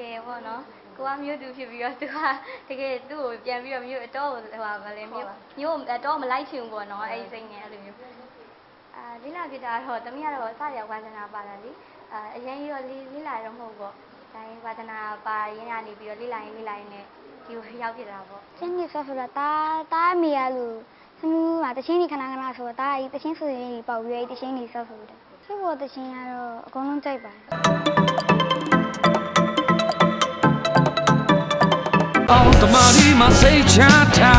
ကယ်ပေါ့နော်ကိုကမြို့သူဖြစ်ပြီးတော့သူကတကယ်သူ့ကိုပြန်ပြီးတော့မြို့အတော့ဟိုပါဗလဲမြို့မြို့အတော့မလိုက်ချင်ဘူးပေါ့နော်အဲ့ဒီစိတ်နဲ့အဲ့လိုမျိုးအာလိလာဖြစ်တာတော့တမီးကတော့စရောက်ဝါသနာပါတာလေအာအရင်ရောလိလိလာတော့မဟုတ်ပေါ့ဒါရင်ဝါသနာပါရင်းကနေပြီးတော့လိလာရင်လိလာရင်နဲ့ဒီကိုရောက်ဖြစ်တာပေါ့ချင်းကြီးဆော့ဆိုတာတာတာအမေရလို့သမီးကတချင်းကြီးခဏခဏဆိုတာတာကြီးတချင်းဆိုရင်ပေါက်ရွေးတချင်းကြီးဆော့ဆိုတာဖြစ်ပေါ်တချင်းကတော့အကုန်လုံးကြိုက်ပါတယ် အောင်တမာဒီမှာစိတ်ချတာ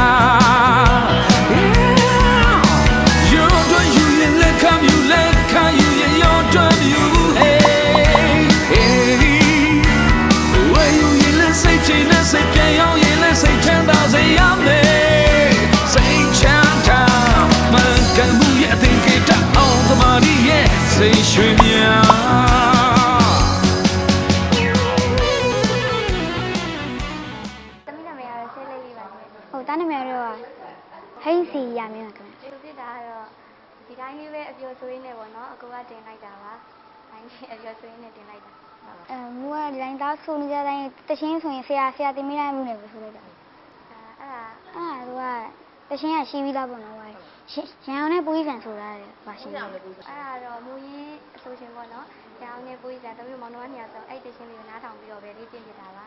တ်တာနာမည်တော့ဟိန်းစီရမင်းပါခင်ဗျသူဖြစ်တာကတော့ဒီတိုင်းလေးပဲအပျော်ဆိုရင်းနဲ့ပေါ့နော်အကူကတင်လိုက်တာပါ။တိုင်းအပျော်ဆိုရင်းနဲ့တင်လိုက်တာဟုတ်အဲမူကဒီတိုင်းသားဆိုနေကြတိုင်းတချင်းဆိုရင်ဆရာဆရာတင်မိလိုက်မှုနဲ့ပဲဆိုလိုက်တာ။အဲအဲ့ဒါအဲ့ဒါကတချင်းကရှိပြီးသားပေါ့နော်ဗျရှင်ရန်အောင်နဲ့ပူကြီးဆန်ဆိုတာလေပါရှင်တယ်အဲ့ဒါတော့မူရင်းအဆိုရှင်ပေါ့နော်။ကျောင်းနဲ့ကိုကြီးကတမျိုးမောင်နှမနေရာဆိုအဲ့တချင်းလေးကိုနားထောင်ပြီးတော့ပဲလေ့ကျင့်ပြတာပါ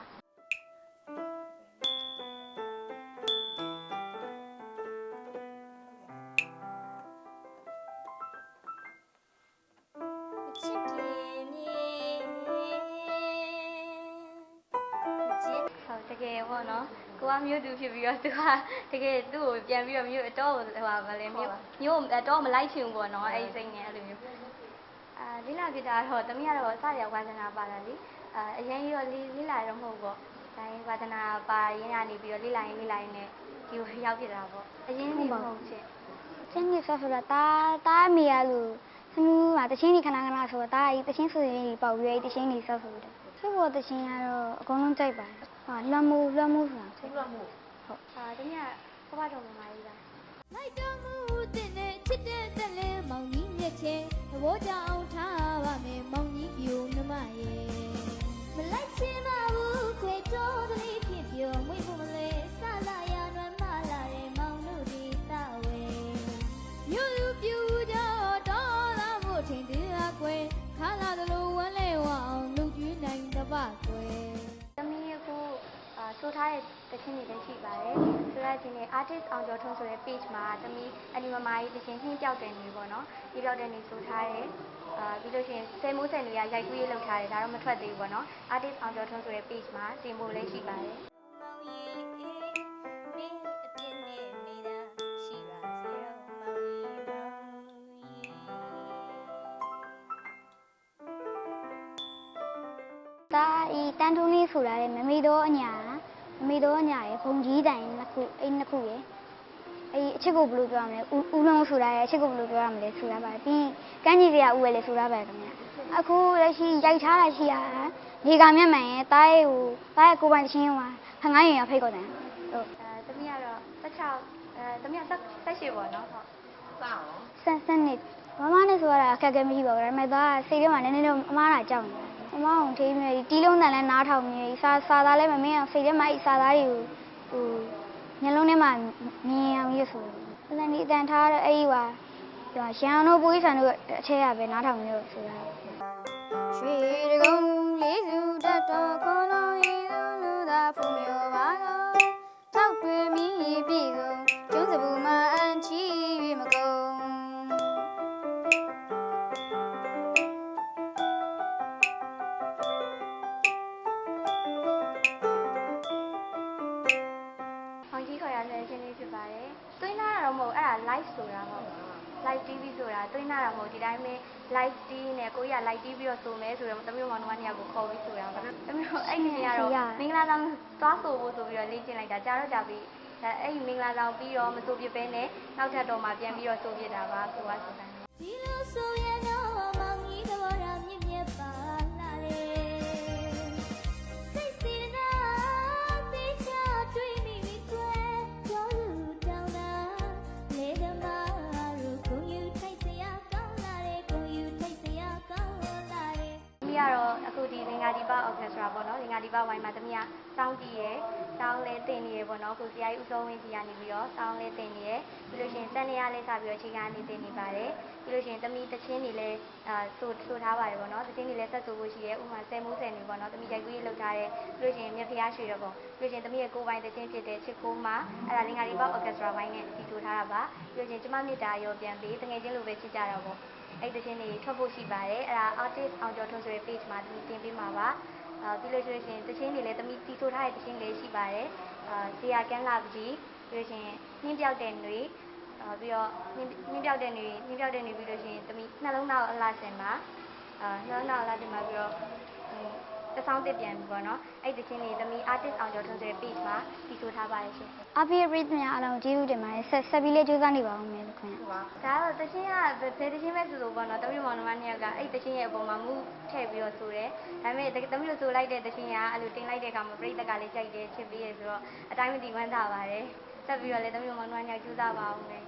ကိုကမြို့သူဖြစ်ပြီးတော့သူကတကယ်သူ့ကိုပြန်ပြီးတော့မြို့အတော့ဟိုပါဗလဲမြို့မြို့အတော့မလိုက်ချင်ဘူးပေါ့နော်အဲ့ဒီစိတ်နဲ့အဲ့လိုမျိုး။အာလိလာဖြစ်တာတော့တမီးကတော့စရောက်ဝါသနာပါတာလေ။အာအရင်ရောလိလိလာတော့မဟုတ်ပေါ့။ဒါရင်ဝါသနာပါရင်းကနေပြီးတော့လိလာရင်လိလာရင်နဲ့ဒီကိုရောက်ဖြစ်တာပေါ့။အရင်ကမဟုတ်ချင်ချင်းကြီးဆော့ဆိုတာတာတာအမေရလို့သမီးကတချင်းကြီးခဏခဏဆိုတာတာကြီးတချင်းဆိုရင်ပေါက်ရွေးတချင်းကြီးဆော့ဆိုတာဖြစ်ပေါ်တချင်းကတော့အကုန်လုံးကြိုက်ပါတယ် ဟာလွမ်းမိုးလွမ်းမိုးဆိုတာဖြစ်။အာတမီးကဘဝတော်မှာကြီးလားလိုက်တော်မူတဲ့နဲ့ချစ်တဲ့တဲ့လဲမောင်ကြီးမြက်ချဲသဘောကြအောင်ထားပါမယ်မောင်ကြီးပြိုနှမရဲ့မလိုက်ချင်ပါဘူးခွေတော်ကလေးဖြစ်ပြောမွေးဖို့မလဲဆလာရနွမ်းမလာတဲ့မောင်တို့ဒီတာဝဲမြို့လူပြူကြတော်လာဖို့ထင်သေးအကွယ်ခါလာတယ် ဆိုထားတဲ့တခြင်းတွေလည်းရှိပါတယ်။ဆိုထားခြင်းတွေ artist အောင်ကျော်ထွန်းဆိုတဲ့ page မှာတမီးအနီမမာကြီးတခြင်းနှင်းပြောက်တယ်နေပေါ့နော်။ဒီပြောက်တယ်နေဆိုထားတယ်။အာပြီးလို့ရှိရင်ဆယ်မိုးဆယ်နေရရိုက်ကူးရေးလုပ်ထားတယ်ဒါတော့မထွက်သေးဘူးပေါ့နော်။ artist အောင်ကျော်ထွန်းဆိုတဲ့ page မှာတင်ဖို့လည်းရှိပါတယ်မောင်ရီအေးမင်းအပြစ်နဲ့နေတာရှိပါစေတော့မောင်ရီမောင်ရီတာဤတန်ထုံးလေးဆိုတာလေမမေတော့အညာ မမေတော့အညာရယ်ဘုံကြီးတိုင်နှစ်ခုအဲ့နှစ်ခုရယ်အဲ့အချစ်ကိုဘယ်လိုပြောရမလဲဦးဦးလုံးဆိုတာရယ်အချစ်ကိုဘယ်လိုပြောရမလဲဆိုတာပါပြီးကန်းကြီးစရာဦးရယ်လေဆိုတာပါခင်ဗျအခုလက်ရှိရိုက်ထားတာရှိရနေကမျက်မှန်ရယ်တားရဲ့ဟိုတားရဲ့ကိုပိုင်ချင်းဟိုဟငိုင်းရင်ရဖိတ်ကုန်တယ်ဟုတ်။အဲတမီးကတော့16အဲတမီးက18ပေါ့နော်ဟုတ်ဆန်ဆန်နစ်မမနဲ့ဆိုရတာအခက်အခဲမရှိပါဘူးဒါပေမဲ့သားစိတ်ထဲမှာနည်းနည်းတော့အမားတာကြောက်နေတယ် အမားအောင်ထိမြေတီးလုံးတန်လဲနားထောင်မြေစာစာသားလဲမမင်းအောင်စိတ်ထဲမှာအဲ့စာသားတွေကိုဟိုညလုံးထဲမှာမြင်အောင်ရဆိုတယ်ဒါနဲ့ဒီအတန်ထားတဲ့အဲ့ဒီပါရန်အောင်တို့ပိုးဆန်တို့အထက်ကပဲနားထောင်မျိုးဆိုတာရွှေတကုံလေးစုတတ်တော်ခေါ်တော်ရည်သူလူသာဖုံမြော် ဆိုတာသွင်းလာတာမဟုတ်ဒီတိုင်းပဲ live TV နဲ့ကိုကြီးက live TV ပြီးတော့ဆိုမယ်ဆိုတော့တမျိုးမောင်နှမနှစ်ယောက်ကိုခေါ်ပြီးဆိုတာပါ။တမျိုးအဲ့ဒီနေရာတော့မင်္ဂလာဆောင်သွားဆိုဖို့ဆိုပြီးတော့လေ့ကျင့်လိုက်တာကြာတော့ကြာပြီ။အဲအဲ့ဒီမင်္ဂလာဆောင်ပြီးတော့မဆိုပြပဲနဲ့နောက်ထပ်တော့မှပြန်ပြီးတော့ဆိုပြတာပါကိုကဆိုတိုင်းဒီလိုဆိုရတော့မောင်ကြီးသဘောထားမြင့်မြ ကောင်းလာတယ်ကိုယူထိုက်စရာကောင်းလာတယ်။ဒီကတော့အခုဒီသင်္ကာဒီပ organize Orchestra ပေါ့နော်ဒီငါဒီဘဝိုင်းမှာတမီးကစောင်းကြည့်ရယ်စောင်းလဲတင်နေရယ်ပေါ့နော်ကိုဆရာကြီးဦးစောဝင်းကြီးကနေပြီးတော့စောင်းလဲတင်နေရယ်ပြီးလို့ရှိရင်စက်နေရလဲစပြီးတော့ခြေကနေတင်နေပါတယ်ပြီးလို့ရှိရင်တမီးတချင်းတွေလဲအာဆိုဆိုထားပါတယ်ပေါ့နော်တချင်းတွေလဲဆက်ဆိုဖို့ရှိရယ်ဥပမာဆယ်မိုးဆယ်နေပေါ့နော်တမီးရိုက်ကူးရေးလုပ်ထားတယ်ပြီးလို့ရှိရင်မြက်ဖျားရွှေတော့ပေါ့ပြီးလို့ရှိရင်တမီးရဲ့ကိုယ်ပိုင်တချင်းဖြစ်တဲ့ချစ်ကိုမှာအဲ့ဒါလင်္ကာဒီဘ Orchestra ဘိုင်းနဲ့တီထိုးထားတာပါပြီးလို့ရှိရင်ကျမမေတ္တာရောပြန်ပြီးတငယ်ချင်းလိုပဲချစ်ကြတော့ပေါ့ အဲ့ဒီသတင်းတွေထွက်ဖို့ရှိပါတယ်အဲ့ဒါ artist အောင်ကျော်ထွန်းဆိုတဲ့ page မှာသမီးတင်ပေးမှာပါအာပြီးလို့ရှိရင်သတင်းတွေလည်းသမီးတီထိုးထားတဲ့သတင်းတွေရှိပါတယ်အာဇီယာကန်လာပကြီးပြီးလို့ရှိရင်နှင်းပြောက်တဲ့တွေအာပြီးတော့နှင်းပြောက်တဲ့တွေနှင်းပြောက်တဲ့တွေပြီးလို့ရှိရင်သမီးနှလုံးသားကိုအလှဆင်ပါအာနှလုံးသားအလှဆင်ပါပြီးတော့ တဆောင်းတစ်ပြန်ပြီပေါ့နော်အဲ့ဒီသချင်းတွေတမိ artist အောင်ကျော်ထွန်းဆိုတဲ့ page မှာတီဆိုထားပါတယ်ရှင်အဖေရဲ့ပြည်သူများအားလုံးကျေးဇူးတင်ပါတယ်ဆက်ဆက်ပြီးလေးကြိုးစားနေပါဦးမယ်လို့ခင်ဗျာဒါတော့တချင်းကဘယ်တချင်းပဲဆိုဆိုပေါ့နော်တမီးမောင်နှမနှစ်ယောက်ကအဲ့တချင်းရဲ့အပေါ်မှာမူထည့်ပြီးတော့ဆိုတယ်ဒါပေမဲ့တမီးလို့ဆိုလိုက်တဲ့တချင်းကအဲ့လိုတင်လိုက်တဲ့အခါမှာပြိတ္တကလည်းကြိုက်တယ်ချစ်ပြီးရဆိုတော့အတိုင်းမတည်ဝမ်းသာပါတယ်ဆက်ပြီးတော့လည်းတမီးမောင်နှမနှစ်ယောက်ကြိုးစားပါအောင်မယ်